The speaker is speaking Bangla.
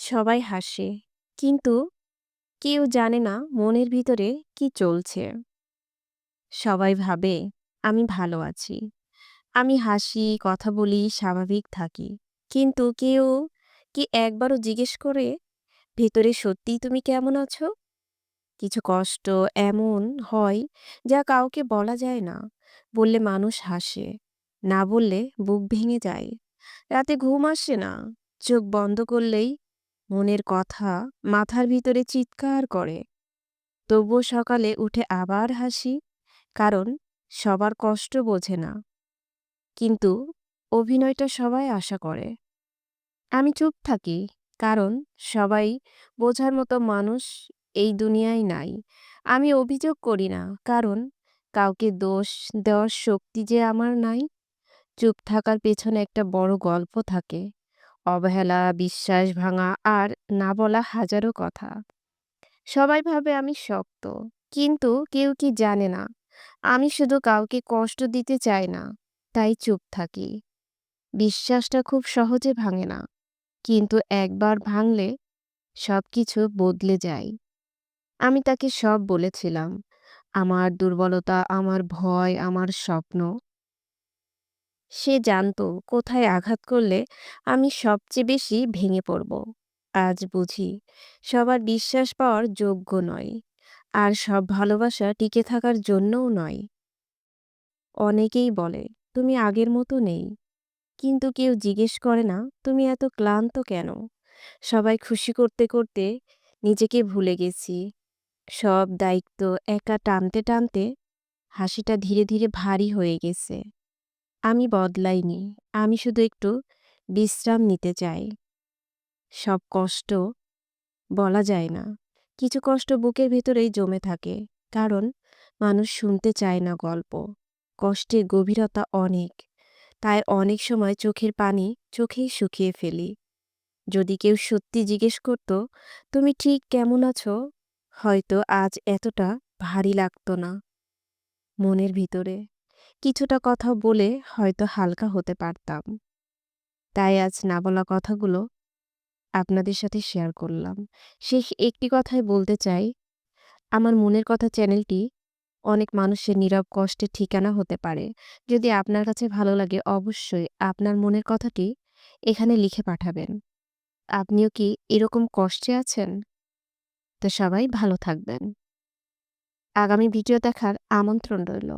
সবাই হাসে। কিন্তু কেউ জানে না মনের ভিতরে কি চলছে। সবাই ভাবে, আমি ভালো আছি। আমি হাসি, কথা বলি, স্বাভাবিক থাকি। কিন্তু কেউ কি একবারও জিজ্ঞেস করে, ভেতরে সত্যিই তুমি কেমন আছো? কিছু কষ্ট এমন হয় যা কাউকে বলা যায় না। বললে মানুষ হাসে, না বললে বুক ভেঙে যায়। রাতে ঘুম আসে না। চোখ বন্ধ করলেই মনের কথা মাথার ভিতরে চিৎকার করে। তবুও সকালে উঠে আবার হাসি, কারণ সবার কষ্ট বোঝে না। কিন্তু অভিনয়টা সবাই আশা করে। আমি চুপ থাকি, কারণ সবাই বোঝার মতো মানুষ এই দুনিয়ায় নাই। আমি অভিযোগ করি না, কারণ কাউকে দোষ দেওয়ার শক্তি যে আমার নাই। চুপ থাকার পেছনে একটা বড় গল্প থাকে। অবহেলা, বিশ্বাস ভাঙা আর না বলা হাজারো কথা। সবাই ভাবে আমি শক্ত, কিন্তু কেউ কি জানে না। আমি শুধু কাউকে কষ্ট দিতে চাই না, তাই চুপ থাকি। বিশ্বাসটা খুব সহজে ভাঙে না, কিন্তু একবার ভাঙলে সব কিছু বদলে যায়। আমি তাকে সব বলেছিলাম, আমার দুর্বলতা, আমার ভয়, আমার স্বপ্ন। সে জানতো কোথায় আঘাত করলে আমি সবচেয়ে বেশি ভেঙে পড়ব। আজ বুঝি সবার বিশ্বাস পাওয়ার যোগ্য নয় আর সব ভালোবাসা টিকে থাকার জন্যও নয়। অনেকেই বলে, তুমি আগের মতো নেই। কিন্তু কেউ জিজ্ঞেস করে না, তুমি এত ক্লান্ত কেন? সবাই খুশি করতে করতে নিজেকে ভুলে গেছি। সব দায়িত্ব একা টানতে টানতে হাসিটা ধীরে ধীরে ভারী হয়ে গেছে। আমি বদলাইনি। আমি শুধু একটু বিশ্রাম নিতে চাই। সব কষ্ট বলা যায় না। কিছু কষ্ট বুকের ভেতরেই জমে থাকে। কারণ মানুষ শুনতে চায় না গল্প। কষ্টের গভীরতা অনেক। তাই অনেক সময় চোখের পানি চোখেই শুকিয়ে ফেলি। যদি কেউ সত্যি জিজ্ঞেস করতো, তুমি ঠিক কেমন আছো? হয়তো আজ এতটা ভারী লাগতো না। মনের ভিতরে কিছুটা কথা বলে হয়তো হালকা হতে পারতাম। তাই আজ না বলা কথাগুলো আপনাদের সাথে শেয়ার করলাম। শেষ একটি কথাই বলতে চাই, আমার মনের কথা চ্যানেলটি অনেক মানুষের নীরব কষ্টের ঠিকানা হতে পারে। যদি আপনার কাছে ভালো লাগে অবশ্যই আপনার মনের কথাটি এখানে লিখে পাঠাবেন। আপনিও কি এরকম কষ্টে আছেন? তো সবাই ভালো থাকবেন। আগামী ভিডিও দেখার আমন্ত্রণ রইল।